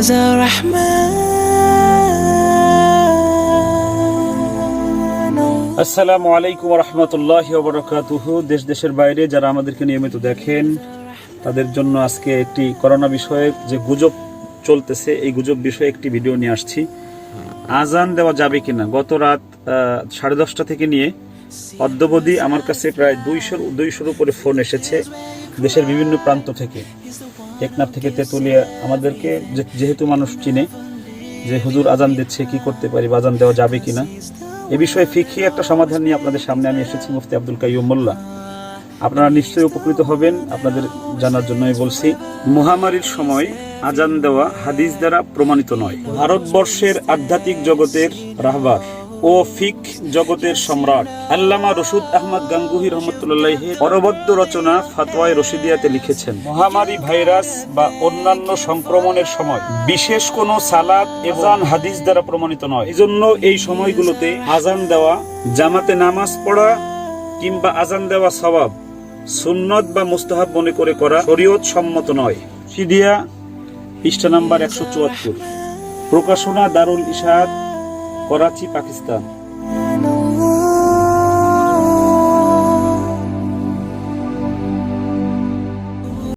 يا رحمن আসসালামু আলাইকুম রহমতুল্লাহ বরকাতুহ দেশ দেশের বাইরে যারা আমাদেরকে নিয়মিত দেখেন তাদের জন্য আজকে একটি করোনা বিষয়ে যে গুজব চলতেছে এই গুজব বিষয়ে একটি ভিডিও নিয়ে আসছি আজান দেওয়া যাবে কিনা গত রাত আহ, সাড়ে দশটা থেকে নিয়ে অদ্যবধি আমার কাছে প্রায় দুইশোর দুইশোর উপরে ফোন এসেছে দেশের বিভিন্ন প্রান্ত থেকে টেকনাফ থেকে তেতুলিয়া আমাদেরকে যেহেতু মানুষ চিনে, যে হুজুর আজান দিচ্ছে, কি করতে পারি আজান দেওয়া যাবে কিনা, এ বিষয়ে ফিকি একটা সমাধান নিয়ে আপনাদের সামনে আমি এসেছি, মুফতি আব্দুল কাইয়ুম মোল্লা। আপনারা নিশ্চয়ই উপকৃত হবেন, আপনাদের জানার জন্য আমি বলছি, মহামারীর সময় আজান দেওয়া হাদিস দ্বারা প্রমাণিত নয়। ভারতবর্ষের আধ্যাত্মিক জগতের রাহবার। ও ফিক জগতের সম্রাট। আল্লামা রশিদ আহমদ গাঙ্গুহি রহমতুল্লাহ অরবদ্য রচনা ফাতোয়ায় রশিদিয়াতে লিখেছেন। মহামারী ভাইরাস বা অন্যান্য সংক্রমণের সময় বিশেষ কোনো সালাদ এজান, হাদিস দ্বারা প্রমাণিত নয়। এজন্য এই সময়গুলোতে আজান দেওয়া, জামাতে নামাজ পড়া কিংবা আজান দেওয়া সওয়াব, সুন্নত বা মুস্তাহাব মনে করে করা শরীয়ত সম্মত নয়। সিডিয়া পৃষ্ঠা নাম্বার একশো চুয়াত্তর। প্রকাশনা দারুল ইশাদ করাচি পাকিস্তান।